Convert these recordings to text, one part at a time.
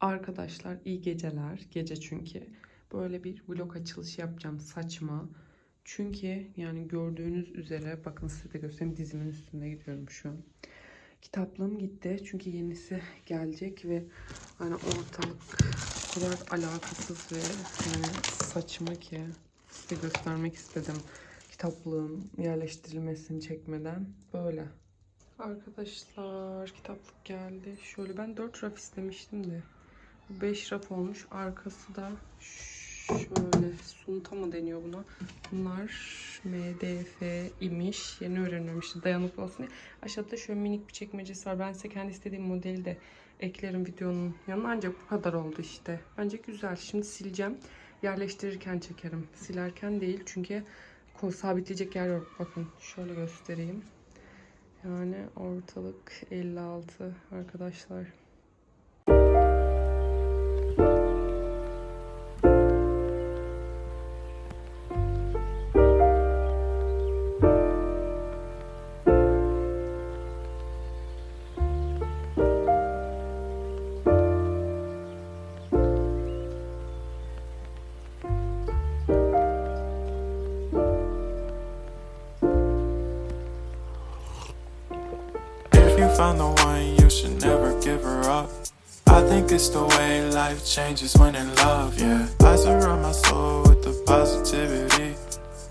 Arkadaşlar iyi geceler. Gece çünkü. Böyle bir vlog açılışı yapacağım saçma. Çünkü yani gördüğünüz üzere bakın size de göstereyim dizimin üstünde gidiyorum şu an. Kitaplığım gitti çünkü yenisi gelecek ve hani ortalık o kadar alakasız ve yani saçma ki size göstermek istedim kitaplığın yerleştirilmesini çekmeden böyle. Arkadaşlar kitaplık geldi. Şöyle ben 4 raf istemiştim de 5 raf olmuş. Arkası da şöyle sunta mı deniyor buna? Bunlar MDF imiş. Yeni öğreniyorum işte dayanıklı olsun diye. Aşağıda şöyle minik bir çekmecesi var. Ben size kendi istediğim modeli de eklerim videonun yanına. Ancak bu kadar oldu işte. Bence güzel. Şimdi sileceğim. Yerleştirirken çekerim. Silerken değil. Çünkü sabitleyecek yer yok. Bakın şöyle göstereyim. Yani ortalık 56 arkadaşlar. Found the one, you should never give her up. I think it's the way life changes when in love, yeah. I surround my soul with the positivity.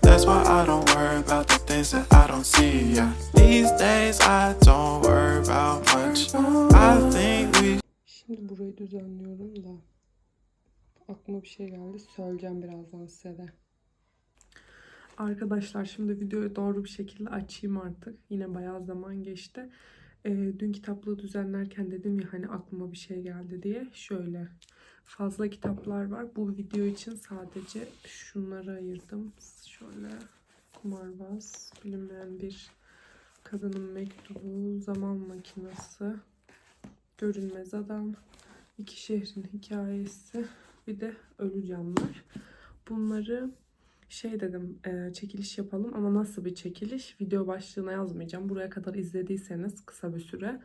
That's why I don't worry about the things that I don't see, yeah. These days I don't worry about much. I think we Şimdi burayı düzenliyorum da aklıma bir şey geldi. Söyleyeceğim birazdan size de. Arkadaşlar şimdi videoyu doğru bir şekilde açayım artık. Yine bayağı zaman geçti. Ee, dün kitaplığı düzenlerken dedim ya hani aklıma bir şey geldi diye. Şöyle fazla kitaplar var. Bu video için sadece şunları ayırdım. Şöyle kumarbaz, bilinmeyen bir kadının mektubu, zaman makinesi, görünmez adam, iki şehrin hikayesi, bir de ölü canlar. Bunları şey dedim e, çekiliş yapalım ama nasıl bir çekiliş video başlığına yazmayacağım. Buraya kadar izlediyseniz kısa bir süre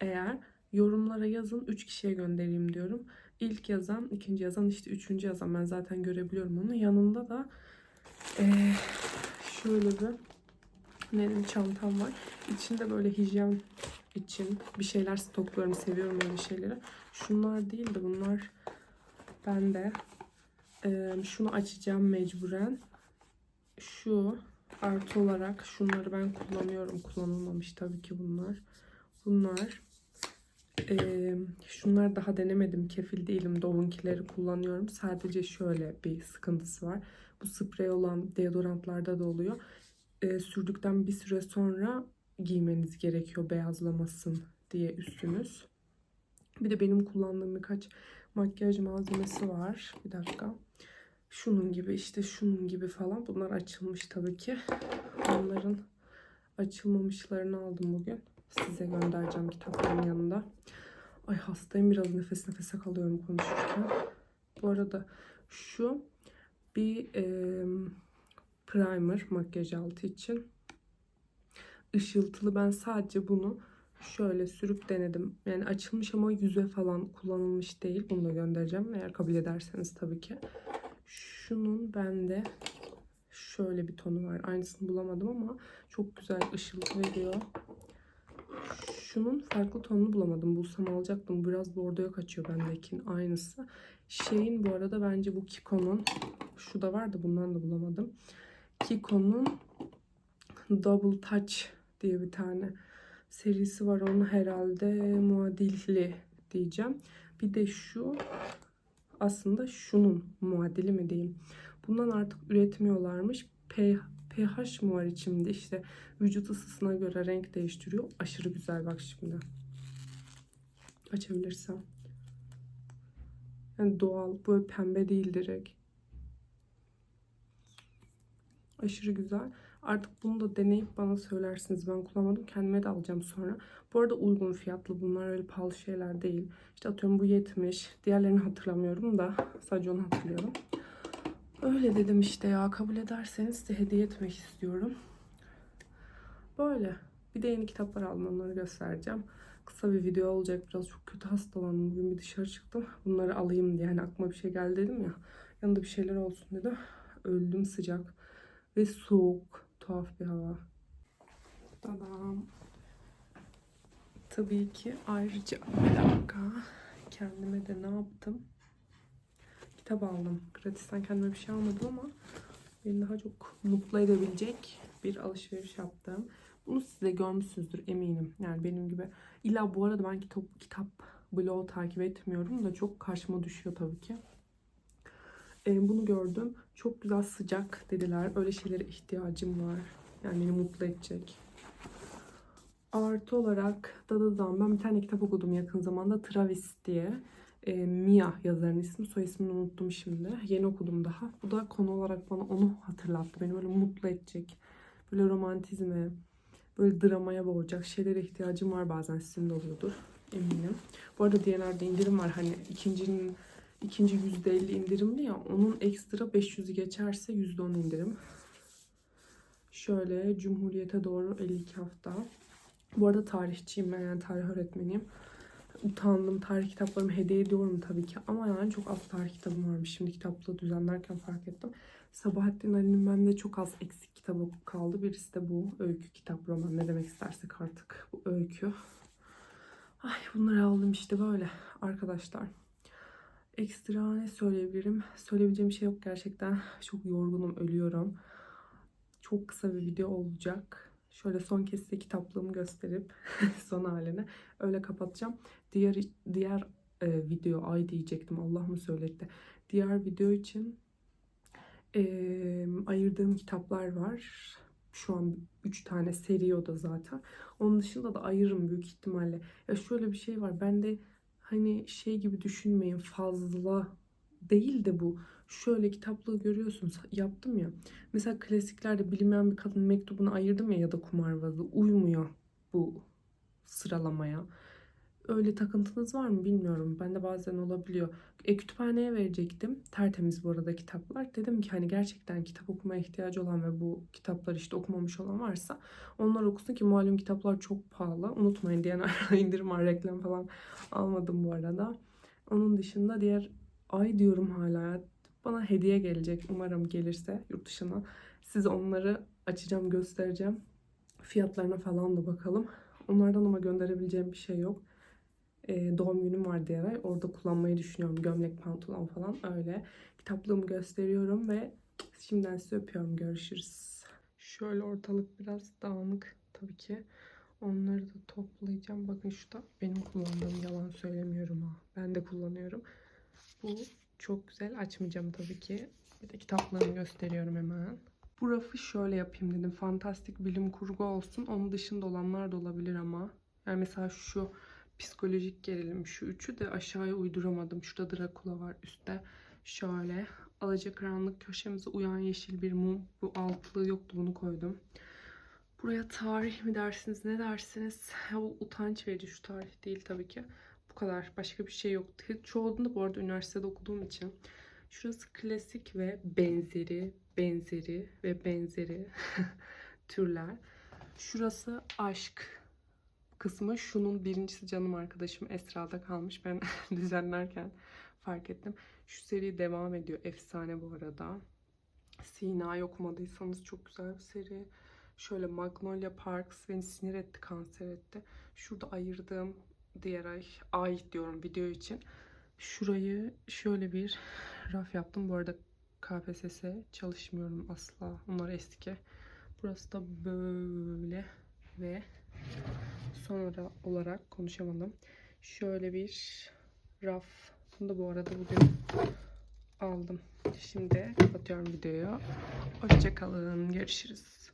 eğer yorumlara yazın 3 kişiye göndereyim diyorum. İlk yazan, ikinci yazan, işte üçüncü yazan ben zaten görebiliyorum onu. Yanında da e, şöyle bir ne diyeyim, çantam var. İçinde böyle hijyen için bir şeyler stokluyorum. Seviyorum öyle şeyleri. Şunlar değil de bunlar bende. Ee, şunu açacağım mecburen. Şu artı olarak şunları ben kullanıyorum. Kullanılmamış tabii ki bunlar. Bunlar. Ee, şunlar daha denemedim. Kefil değilim. Dove'unkileri kullanıyorum. Sadece şöyle bir sıkıntısı var. Bu sprey olan deodorantlarda da oluyor. Ee, sürdükten bir süre sonra giymeniz gerekiyor beyazlamasın diye üstünüz. Bir de benim kullandığım birkaç makyaj malzemesi var. Bir dakika. Şunun gibi işte şunun gibi falan. Bunlar açılmış tabii ki. Onların açılmamışlarını aldım bugün. Size göndereceğim kitapların yanında. Ay hastayım biraz nefes nefese kalıyorum konuşurken. Bu arada şu bir e, primer makyaj altı için. Işıltılı ben sadece bunu şöyle sürüp denedim. Yani açılmış ama yüze falan kullanılmış değil. Bunu da göndereceğim eğer kabul ederseniz tabii ki. Şunun bende şöyle bir tonu var. Aynısını bulamadım ama çok güzel ışıltı veriyor. Şunun farklı tonunu bulamadım. Bulsam alacaktım. Biraz bordoya kaçıyor bendekinin aynısı. Şeyin bu arada bence bu Kiko'nun şu da var da bundan da bulamadım. Kiko'nun Double Touch diye bir tane serisi var. Onu herhalde muadilli diyeceğim. Bir de şu aslında şunun muadili mi diyeyim. Bundan artık üretmiyorlarmış. PH mı var içimde işte vücut ısısına göre renk değiştiriyor. Aşırı güzel bak şimdi. Açabilirsem. Yani doğal böyle pembe değil direkt. Aşırı güzel. Artık bunu da deneyip bana söylersiniz. Ben kullanmadım. Kendime de alacağım sonra. Bu arada uygun fiyatlı bunlar. Öyle pahalı şeyler değil. İşte atıyorum bu 70. Diğerlerini hatırlamıyorum da. Sadece onu hatırlıyorum. Öyle dedim işte ya. Kabul ederseniz size hediye etmek istiyorum. Böyle. Bir de yeni kitaplar aldım. Onları göstereceğim. Kısa bir video olacak. Biraz çok kötü hastalandım. Bugün bir dışarı çıktım. Bunları alayım diye. Hani aklıma bir şey geldi dedim ya. Yanında bir şeyler olsun dedim. Öldüm sıcak. Ve soğuk. Tuhaf bir hava. Tadam. Tabii ki ayrıca bir dakika. Kendime de ne yaptım? Kitap aldım. Gratisten kendime bir şey almadım ama beni daha çok mutlu edebilecek bir alışveriş yaptım. Bunu siz de görmüşsünüzdür eminim. Yani benim gibi. İlla bu arada ben kitap, kitap bloğu takip etmiyorum da çok karşıma düşüyor tabii ki. Ee, bunu gördüm. Çok güzel sıcak dediler. Öyle şeylere ihtiyacım var. Yani beni mutlu edecek. Artı olarak Dada'dan ben bir tane kitap okudum yakın zamanda. Travis diye. E, Mia yazarın ismi. Soy ismini unuttum şimdi. Yeni okudum daha. Bu da konu olarak bana onu hatırlattı. Beni böyle mutlu edecek. Böyle romantizme, böyle dramaya boğacak şeylere ihtiyacım var bazen. Sizin de oluyordur. Eminim. Bu arada DNR'de indirim var. Hani ikincinin ikinci %50 indirimli ya. Onun ekstra 500'ü geçerse %10 indirim. Şöyle Cumhuriyete doğru 52 hafta. Bu arada tarihçiyim ben yani tarih öğretmeniyim. Utandım tarih kitaplarımı hediye ediyorum tabii ki ama yani çok az tarih kitabım varmış. Şimdi kitaplığı düzenlerken fark ettim. Sabahattin Ali'nin bende çok az eksik kitabı kaldı. Birisi de bu öykü kitap roman ne demek istersek artık bu öykü. Ay bunları aldım işte böyle arkadaşlar. Ekstra ne söyleyebilirim? Söyleyebileceğim bir şey yok gerçekten. Çok yorgunum, ölüyorum. Çok kısa bir video olacak. Şöyle son kez size kitaplığımı gösterip son halini öyle kapatacağım. Diğer diğer e, video ay diyecektim Allah mı söyletti. Diğer video için e, ayırdığım kitaplar var. Şu an 3 tane seri o da zaten. Onun dışında da ayırırım büyük ihtimalle. Ya şöyle bir şey var. Ben de hani şey gibi düşünmeyin fazla değil de bu. Şöyle kitaplığı görüyorsunuz yaptım ya. Mesela klasiklerde bilinmeyen bir kadın mektubunu ayırdım ya ya da kumarbazı. Uymuyor bu sıralamaya. Öyle takıntınız var mı bilmiyorum. Ben de bazen olabiliyor. E, kütüphaneye verecektim. Tertemiz bu arada kitaplar. Dedim ki hani gerçekten kitap okumaya ihtiyacı olan ve bu kitapları işte okumamış olan varsa onlar okusun ki malum kitaplar çok pahalı. Unutmayın diyen indirim var reklam falan almadım bu arada. Onun dışında diğer ay diyorum hala bana hediye gelecek. Umarım gelirse yurt dışına. Size onları açacağım, göstereceğim. Fiyatlarına falan da bakalım. Onlardan ama gönderebileceğim bir şey yok. Ee, doğum günüm var diğer. Orada kullanmayı düşünüyorum. Gömlek, pantolon falan öyle. Kitaplığımı gösteriyorum ve şimdiden sizi öpüyorum. Görüşürüz. Şöyle ortalık biraz dağınık tabii ki. Onları da toplayacağım. Bakın şu da benim kullandığım yalan söylemiyorum ha. Ben de kullanıyorum. Bu çok güzel. Açmayacağım tabii ki. Bir de kitaplarını gösteriyorum hemen. Bu rafı şöyle yapayım dedim. Fantastik bilim kurgu olsun. Onun dışında olanlar da olabilir ama. Yani mesela şu psikolojik gerilim şu üçü de aşağıya uyduramadım. Şurada Drakula var üstte. Şöyle alacakaranlık köşemize uyan yeşil bir mum. Bu altlığı yoktu bunu koydum. Buraya tarih mi dersiniz ne dersiniz? Bu utanç verici şu tarih değil tabii ki. Bu kadar. Başka bir şey yok. Çoğunu da bu arada üniversitede okuduğum için. Şurası klasik ve benzeri, benzeri ve benzeri türler. Şurası aşk kısmı. Şunun birincisi canım arkadaşım Esra'da kalmış. Ben düzenlerken fark ettim. Şu seri devam ediyor. Efsane bu arada. Sina'yı okumadıysanız çok güzel bir seri. Şöyle Magnolia Parks beni sinir etti, kanser etti. Şurada ayırdığım diğer ay, ay diyorum video için. Şurayı şöyle bir raf yaptım. Bu arada KPSS çalışmıyorum asla. Onlar eski. Burası da böyle ve sonra olarak konuşamadım. Şöyle bir raf. Bunu da bu arada bugün aldım. Şimdi kapatıyorum videoyu. Hoşçakalın. Görüşürüz.